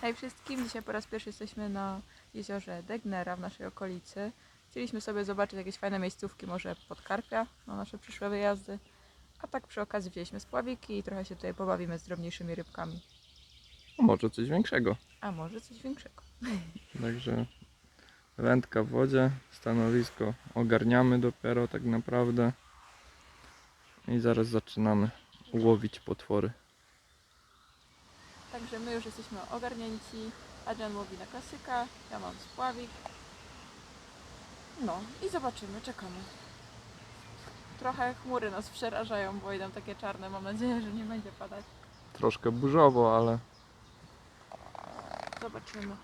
Hej wszystkim, dzisiaj po raz pierwszy jesteśmy na jeziorze Degnera w naszej okolicy. Chcieliśmy sobie zobaczyć jakieś fajne miejscówki, może podkarpia na nasze przyszłe wyjazdy. A tak przy okazji wzięliśmy spławiki i trochę się tutaj pobawimy z drobniejszymi rybkami. A może coś większego. A może coś większego. Także wędka w wodzie, stanowisko ogarniamy dopiero tak naprawdę. I zaraz zaczynamy łowić potwory. Także my już jesteśmy ogarnięci. Adrian łowi na klasyka, ja mam spławik. No i zobaczymy, czekamy. Trochę chmury nas przerażają, bo idą takie czarne. Mam nadzieję, że nie będzie padać. Troszkę burzowo, ale Zobaczymy.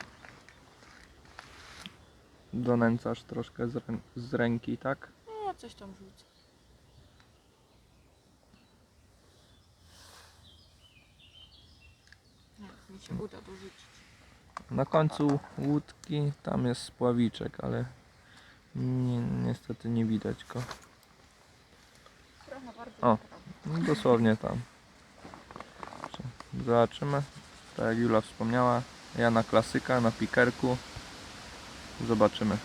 donęcasz troszkę z, rę- z ręki, tak? No, coś tam rzucę. Mi się uda dorzucić. Na końcu łódki tam jest spławiczek, ale ni niestety nie widać go. Trochę bardzo O. Dosłownie tam. Zobaczymy. Tak jak Jula wspomniała, ja na klasyka, na pikerku. Zobaczymy.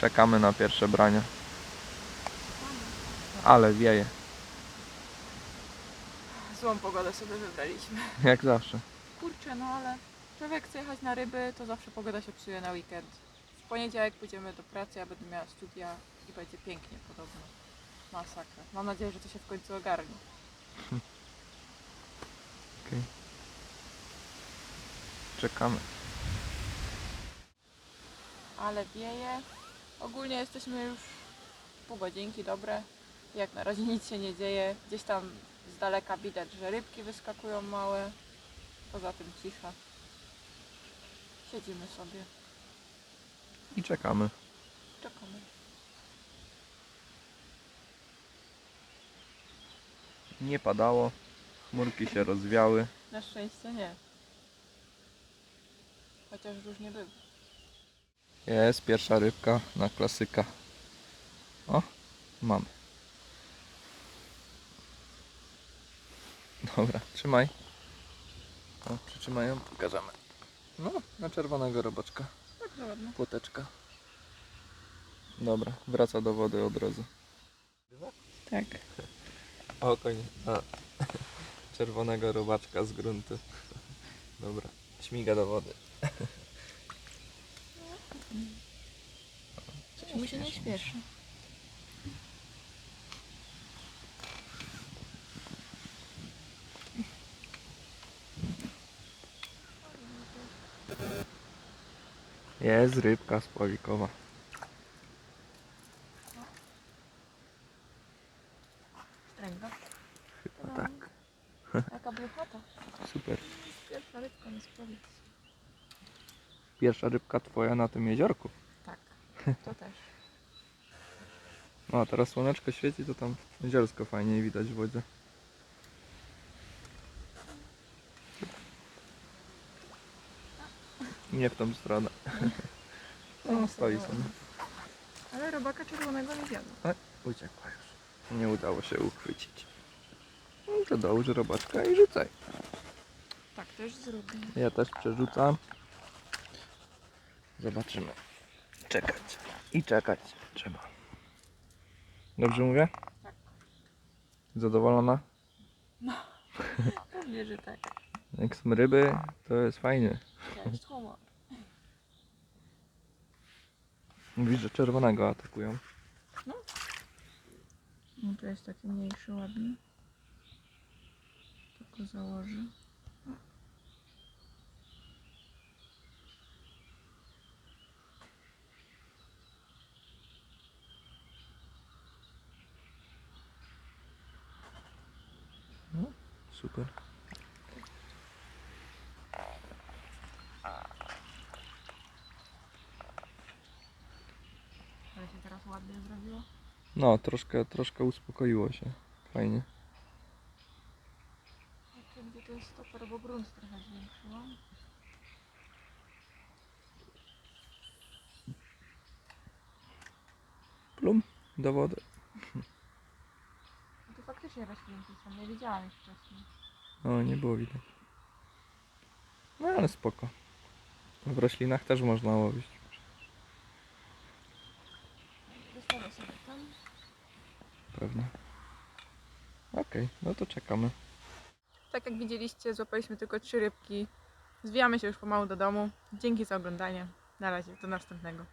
Czekamy na pierwsze brania. Ale wieje, Złą pogodę sobie wybraliśmy. jak zawsze. Kurczę, no ale człowiek chce jechać na ryby, to zawsze pogoda się psuje na weekend. W poniedziałek pójdziemy do pracy, ja będę miała studia i będzie pięknie podobno. Masakra. Mam nadzieję, że to się w końcu ogarnie. Czekamy. ale wieje. Ogólnie jesteśmy już pół godzinki dobre. Jak na razie nic się nie dzieje. Gdzieś tam z daleka widać, że rybki wyskakują małe. Poza tym cisza. Siedzimy sobie, I czekamy. czekamy. Nie padało. Chmurki się rozwiały. Na szczęście nie. Chociaż różnie bywa. Jest pierwsza rybka na klasyka. O, mamy. Dobra, trzymaj. O, przytrzymaj ją, pokażemy. No, na czerwonego robaczka. Bardzo ładne. Płoteczka. Dobra, wraca do wody od razu. Tak. O, koniec. A, czerwonego robaczka z gruntu. Dobra, śmiga do wody. Coś mu się nie śpieszy. Jest rybka spławikowa. Stręga. Chyba tak. Jaka bluchata. Super. Pierwsza rybka na spowiedź. Pierwsza rybka twoja na tym jeziorku. Tak. To też. No a teraz słoneczko świeci, to tam jeziorsko fajniej widać w wodzie. Nie w tą stronę. No, stoi sobie. Ale robaka czerwonego nie zjadła. Uciekła już. Nie udało się uchwycić. No to dołóż robaczka i rzucaj. Tak też zrobię. Ja też przerzucam. Zobaczymy. Czekać. I czekać trzeba. Dobrze mówię? Tak. Zadowolona? Pewnie, że tak. Jak są ryby, to jest fajnie. Cześć, humor. Mówisz, że czerwonego atakują. No to jest taki mniejszy, ładny. Tylko założę. Super. Teraz ładnie zrobiło. No, troszkę, troszkę uspokoiło się. Fajnie. Znaczy, gdzie to jest stoper, bo grunt trochę zwiększyłam. Plum do wody. No to faktycznie roślinki są, nie widziałam ich wcześniej. O, nie było widać. No ale spoko. W roślinach też można łowić. Wysłamy sobie tam. Pewnie. Okej, no to czekamy. Tak jak widzieliście, złapaliśmy tylko trzy rybki. Zwijamy się już pomału do domu. Dzięki za oglądanie. Na razie, do następnego.